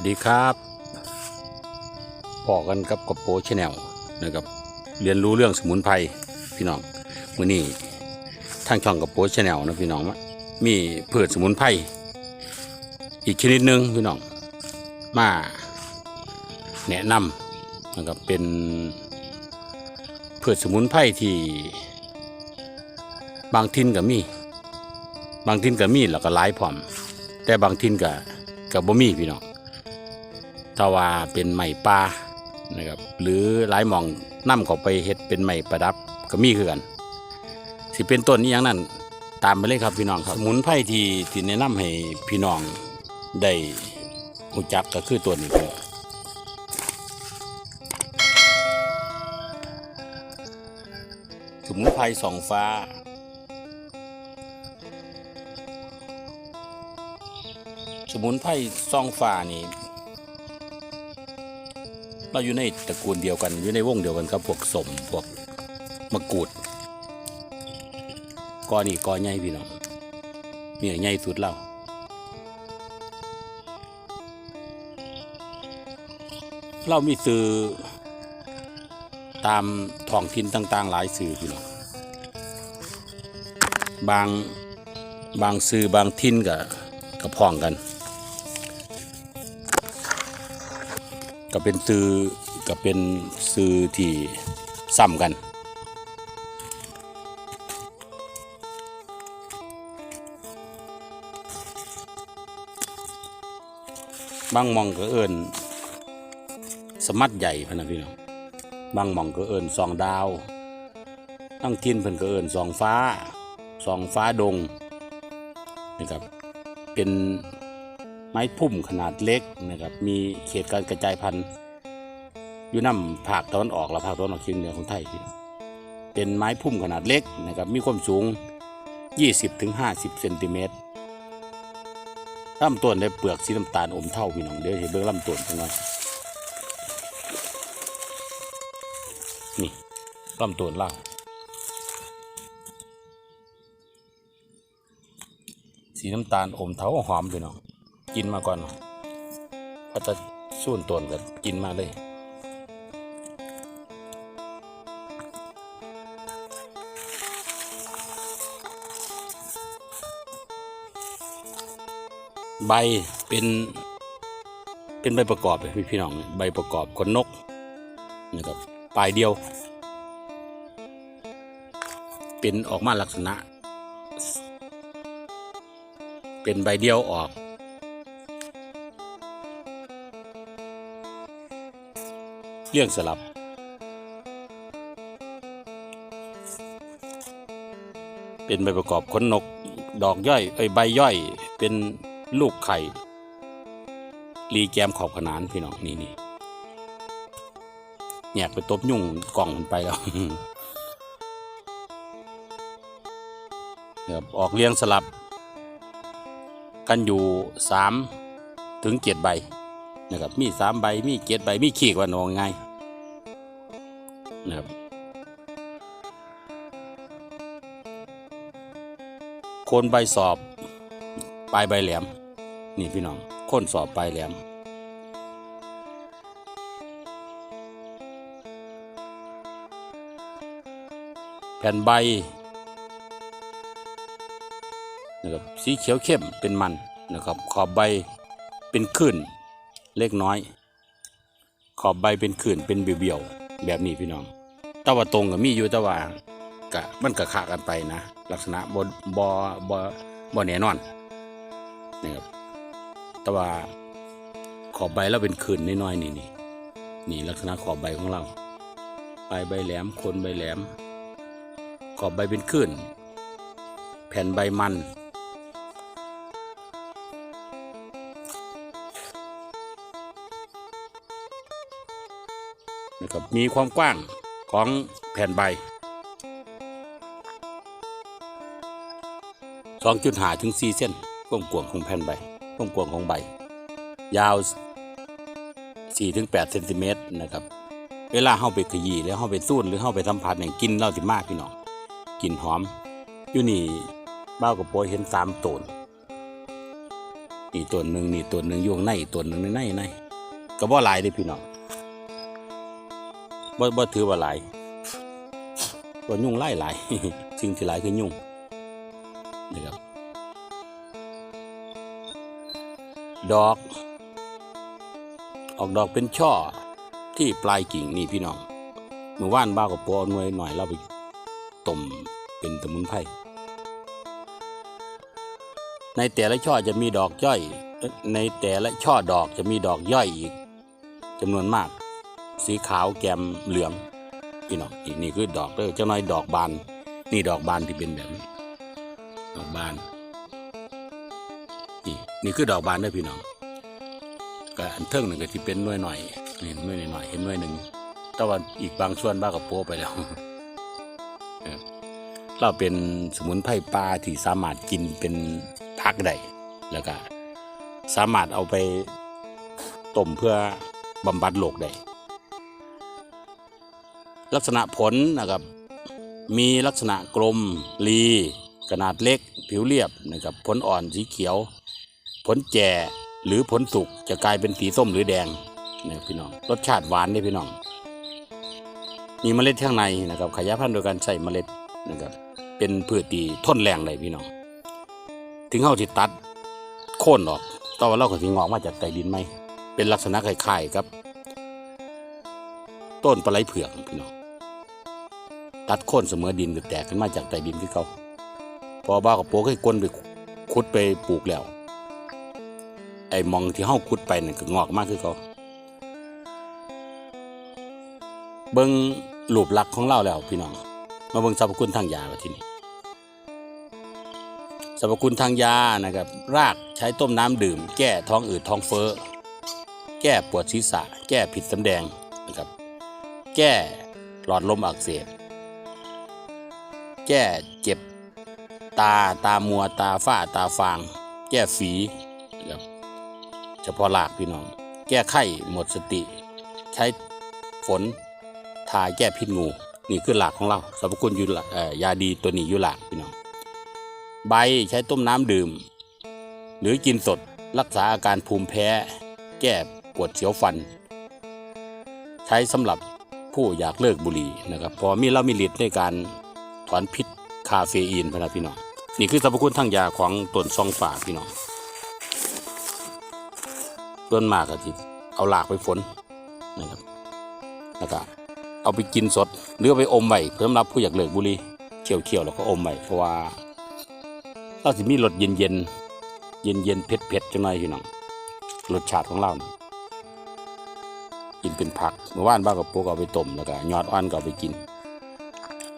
วัสดีครับพอกันกับกระโปชแนลนะครับ เรียนรู้เรื่องสมุนไพรพี่น้องมือนี้ทางช่องกระโปชแนลนะพี่น้องมะมีพืชสมุนไพรอีกชนิดหนึ่งพี่น้องมาแนะนำนะครับเป็นพืชสมุนไพรที่บางทินก็มี บางทินก็มีแล้วก็หลายพร้อม แต่บางทินก็ก็บ่มีพี่น้อง ถ้าว่าเป็นไม้ป่านะครับหรือหลายหมองนํเขาไปเฮ็ดเป็นไม้ประดับก็มีคือกันสิเป็นต้นนี้อย่างนั้นตามไปเลยครับพี่น้องครับสมุนไพรที่ที่แนะนำให้พี่น้องได้รู้จักก็คือตัวนี้ครับสมุนไพรสองฟ้าสมุนไพรซองฟ้านี่ เราอยู่ในตระกูลเดียวกัน อยู่ในวงเดียวกันครับพวกสมพวกมะกรูดกอนี่กอใหญ่พี่น้องเนี่ยใหญ่สุดเราเรามีซื้อตามท้องถิ่นต่าง ๆ หลายสื่อพี่น้องบางบางซื้อบางถิ่นกับกับพ้องกัน ก็เป็นซื้อก็เป็นซื้อที่ซ้ำกันบางมองก็เอิญสมัดใหญ่พนะพี่น้องบางมองก็เอิญสองดาวตั้งทินเพิ่นก็เอิญสองฟ้าสองฟ้าดงนะครับเป็น ไม้พุ่มขนาดเล็กนะครับ มีเขตการกระจายพันธุ์อยู่น้ำภาคตะวันออกและภาคตะวันออกเฉียงเหนือของไทยพี่เป็นไม้พุ่มขนาดเล็กนะครับ มีความสูง 20-50เซนติเมตรลำต้นได้เปลือกสีน้ำตาลอมเท่าพี่น้องเดี๋ยวเห็นเบื้องลำต้นกันหน่อยนี่ลำต้นล่างสีน้ำตาลอมเทาหอมพี่น้อง กินมาก่อนพอจะสูนต้นก็กินมาเลยใบเป็นเป็นใบประกอบเลยพี่พี่น้องใบประกอบขนนกนะครับปลายเดียว เป็นออกมาลักษณะ เป็นใบเดียวออก เลี่ยงสลับ เป็นใบประกอบขนนก ดอกย่อยเอ้ยใบย่อย เป็นลูกไข่รีแกมขอบขนานพี่น้องนี่นี่แยกไปตบยุ่งกล่องมันไปแล้วครับออกเรียงสลับ กันอยู่สามถึงเจ็ดใบ นะครับมีสามใบมีเจ็ดใบมีขีกว่าหนองไงนะครับโคนใบสอบปลายใบแหลม นี่พี่น้องโคนสอบปลายแหลมแผ่นใบนะครับสีเขียวเข้มเป็นมันนะครับ ขอบใบเป็นขื่น เล็กน้อย ขอบใบเป็นขื่นเป็นเบี่ยวๆแบบนี้พี่น้องต่ว่าตรงกับมีอยู่ต่ว่ากะมันกะขากันไปนะ ลักษณะบอบอบอบอแน่นอนนะครับแต่ว่าขอบใบแล้วเป็นขื่นน้อยๆนี่นี่นี่ลักษณะขอบใบของเราปลายใบแหลมคนใบแหลม ขอบใบเป็นคลื่นแผ่นใบมัน มีความกว้างของแผ่นใบ 2.5 ถึง 4 เส้นความกว้างของแผ่นใบความกว้างของใบ ยาว 4 ถึง 8 เซนติเมตรนะครับ เวลาเข้าไปขยี้แล้วเข้าไปสูนหรือเข้าไปสัมผัสเนี่ยกินเล้าสิมากพี่น้องกลิ่นหอม อยู่นี่บ้ากับโปยเห็นสามตนนี่ตัวหนึ่งนี่ตัวหนึ่งอยู่ข้างในตัวหนึ่งในในในก็บ่หลายเด้พี่น้อง บ่บ่ถือว่าหลายบ่ยุ่งไล่หลายสิ่งที่หลายคือยุ่งนี่ครับดอก ออกดอกเป็นช่อที่ปลายกิ่งนี่พี่น้องเมื่อว่านบ้ากับปอหน่วยหน่อยเราไปต้มเป็นสมุนไพรในแต่ละช่อจะมีดอกย่อย ในแต่ละช่อดอกจะมีดอกย่อยอีกจำนวนมาก สีขาวแกมเหลืองพี่น้องอีกนี่คือดอกเด้อเจ้าน้อยดอกบาน นี่ดอกบานที่เป็นแบบนี้ดอกบาน นี่นี่คือดอกบานเด้อพี่น้องก็อันเทิงหนึ่งก็ที่เป็นหน่วยหน่อยนี่หน่วยหน่อยเห็นหน่วยหนึ่งแต่ว่าอีกบางส่วนบ้ากับโปไปแล้วเออเราเป็นสมุนไพรปลาที่สามารถกินเป็นพักได้แล้วก็สามารถเอาไปต้มเพื่อบำบัดโรคได้ ลักษณะผลนะครับ มีลักษณะกลมรีขนาดเล็ก ผิวเรียบนะครับผลอ่อนสีเขียว ผลแก่หรือผลสุกจะกลายเป็นสีส้มหรือแดงนี่ยพี่น้องรสชาติหวานได้พี่น้อง มีเมล็ดข้างในนะครับ ขยายพันธุ์โดยการใส่เมล็ดนะครับเป็นพืชที่ทนแรงเลยพี่น้อง ถึงเข้าที่ตัดโค่นออกต่อว่าเราก็สิงอกมาจากใต้ดินไหมเป็นลักษณะคล้ายๆครับ ต้นปลาไหลเผือกพี่น้อง ตัดโค่นเสมอดินก็แตกขึ้นมาจากใต้ดินที่เขาพอบ้ากับโป๊กให้ก้นไปขุดไปปลูกแล้ว ไอ้มองที่เฮาขุดไปนั่นก็งอกมากคือเขาเบิ่งรูปลักษ์ของเราแล้วพี่น้อง มาเบิ่งสรรพคุณทางยาที่นี่สรรพคุณทางยานะครับ รากใช้ต้มน้ำดื่ม แก้ท้องอืดท้องเฟ้อ แก้ปวดศีรษะ แก้ผิดสำแดงนะครับ แก้หลอดลมอักเสบ แก้เจ็บ ตาตามัวตาฝ้าตาฟาง แก้ฝีเฉพาะหลากพี่น้อง แก้ไข้หมดสติ ใช้ฝนทาแก้พิษงู นี่คือหลักของเราสรรพคุณยู่ยาดีตัวนี้อยู่หลักพี่น้อง ใบใช้ต้มน้ำดื่ม หรือกินสดรักษาอาการภูมิแพ้ แก้ปวดเสียวฟัน ใช้สำหรับผู้อยากเลิกบุหรี่นะครับ พอมีเรามีฤทธิ์ในการ ถอนพิษคาเฟอีนพะนะพี่น้องนี่คือสรรพคุณทางยาของต้นซองฝาพี่น้องต้นมากก็ที่เอาหลากไปฝนนะครับแล้วก็เอาไปกินสดหรือเอไปอมไว้สำหรับผู้อยากเลิกบุหรี่เคี่ยวๆแล้วก็อมไว้เพราะว่าเราสิมีรสเย็นเย็นเย็นเย็นๆเผ็ดเผ็ดๆจังหน่อยพี่น้องรสชาติของเรานี่กินเป็นผักเมื่อวานบ้ากับพวกเอาไปต้มแล้วก็ยอดอ่อนก็เอาไปกิน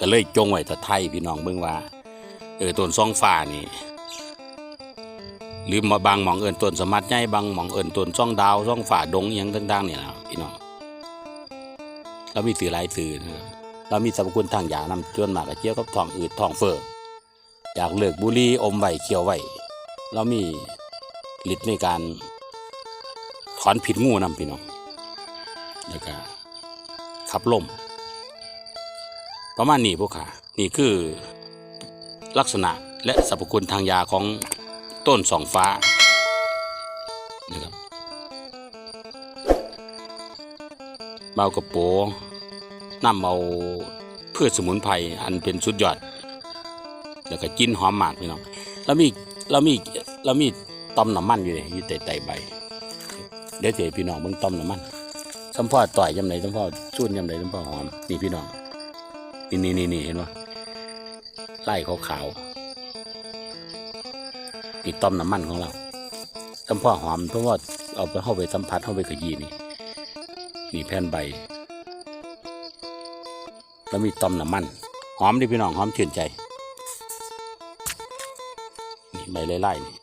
ก็เลยจงไว้แต่ไทยพี่น้องเบิ่งว่า เออต้นซองฟ้านี่หรือมาบางหมองเอิญต้นสมัดใหญ่บางหมองเอิญต้นซ่องดาวซ่องฝ่าดงอย่างต่างๆเนี่ยนะพี่น้องเรามีสื่อหลายสื่อนะเรามีสรรพคุณทางยานำจนมากกับเกี่ยวกับทองอืดทองเฟ้ออยากเลิกบุหรี่อมไว้เคี้ยวไว้เรามีฤทธิ์ในการถอนผิดงูนำพี่น้องแล้วก็ขับลม ประมาณนี้พวกขานี่คือลักษณะและสรรพคุณทางยาของต้นสองฟ้านะครับเบากระโปนำเอาพืชสมุนไพรอันเป็นสุดยอด แล้วก็กินหอมหมากพี่น้องแล้วมีแล้วมีแล้วมีต้อมน้ำมันอยู่เลยอยู่ใต้ใต้ใบ เดี๋ยวเจพี่น้องเบิ่งต้อมน้ำมันสัมพ่อต่อยยำไหนสัมพ่อชุ่นยำไหนสัมพ่อหอมนี่พี่น้อง นี่นี่นี่นี่เห็นปะไล่ขาวๆนี่ต้มน้ำมันของเราต้มพ่อหอมเพราะว่าเอาไปเข้าไปสัมผัสเข้าไปขยี้นี่นี่แผ่นใบ แล้วมีต้มน้ำมัน หอมดิพี่น้องหอมชื่นใจ นี่ใบไล่ๆนี่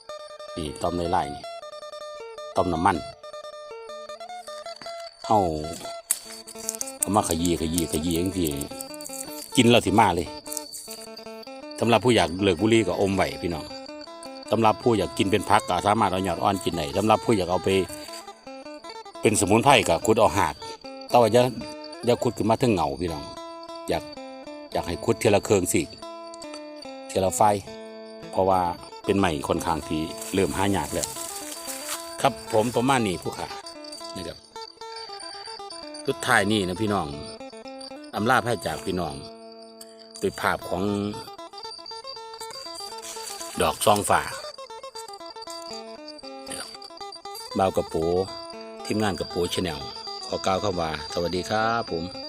นี่ต้มไล่ๆนี่ต้มน้ำมันเอาเอามาขยี้ขยี้ขยี้อย่างที่ กินแล้วสิมาเลยสำหรับผู้อยากเลิกบุหรี่ก็อมไว้พี่น้องสำหรับผู้อยากกินเป็นพักก็สามารถเอาหยอดอ่อนกินได้สำหรับผู้อยากเอาไป เป็นสมุนไพรก็ขุดเอาหากแต่ว่าอย่าอย่าขุดขึ้นมาถึงเหงาพี่น้อง อยากอยากให้ขุดเทละเครืองสิเทละไฟ เพราะว่าเป็นใหม่ค่อนข้างที่เริ่มหายากแล้วครับผมประมาณนี้ผู้ขานะครับสุดท้ายนี่นะพี่น้องอำลาให้จากพี่น้อง ด้วยภาพของ ดอกซองฝ่านะครับบ่าวกระปูทีมงานกระปูชแนลขอกล่าวคำว่า สวัสดีครับผม